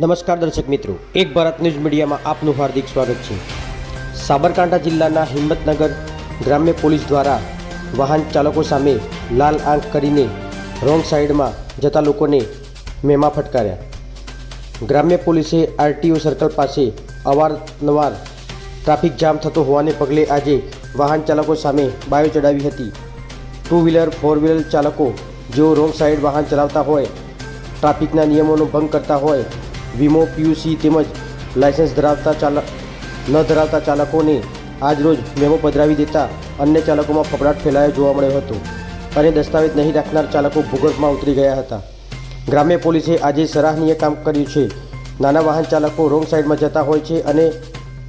નમસ્કાર દર્શક મિત્રો, એક ભારત ન્યૂઝ મીડિયામાં આપનું હાર્દિક સ્વાગત છે. સાબરકાંઠા જિલ્લાના હિંમતનગર ગ્રામ્ય પોલીસ દ્વારા વાહન ચાલકો સામે લાલ આંખ કરીને રોંગ સાઈડમાં જતા લોકોને મેમા ફટકાર્યા. ગ્રામ્ય પોલીસે આરટીઓ સર્કલ પાસે અવારનવાર ટ્રાફિક જામ થતો હોવાને પગલે આજે વાહન ચાલકો સામે બાયો ચડાવી હતી. ટુ વ્હીલર ફોર વ્હીલર ચાલકો જેઓ રોંગ સાઈડ વાહન ચલાવતા હોય, ટ્રાફિકના નિયમોનો ભંગ કરતા હોય વીમો, પીયુસી તેમજ લાયસન્સ ધરાવતા ચાલક ન ધરાવતા ચાલકોને આજરોજ મેમો પધરાવી દેતા અન્ય ચાલકોમાં ફફડાટ ફેલાયો જોવા મળ્યો હતો. અને દસ્તાવેજ નહીં રાખનાર ચાલકો ભૂગર્ભમાં ઉતરી ગયા હતા. ગ્રામ્ય પોલીસે આજે સરાહનીય કામ કર્યું છે. નાના વાહન ચાલકો રોંગ સાઈડમાં જતા હોય છે અને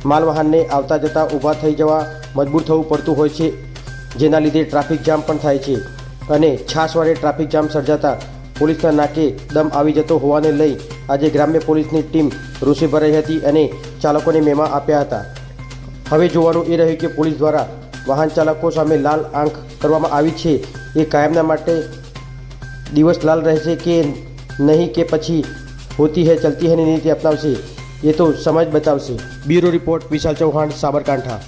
માલવાહનને આવતા જતા ઊભા થઈ જવા મજબૂર થવું પડતું હોય છે, જેના લીધે ટ્રાફિક જામ પણ થાય છે. અને છાસવારે ટ્રાફિક જામ સર્જાતા પોલીસના નાકે દમ આવી જતો હોવાને લઈ આજે ગ્રામ્ય પોલીસની ટીમ રોષે ભરાઈ હતી અને ચાલકોને મેમા આપ્યા હતા. હવે જોવાનું એ રહ્યું કે પોલીસ દ્વારા વાહન ચાલકો સામે લાલ આંખ કરવામાં આવી છે. એ કાયમના માટે દિવસ લાલ રહેશે કે નહીં કે પછી હોતી હૈ, ચલતી હૈની નીતિ અપનાવશે. એ તો સમાજ બતાવશે. Bureau report Vishal Chauhan, Sabarkantha.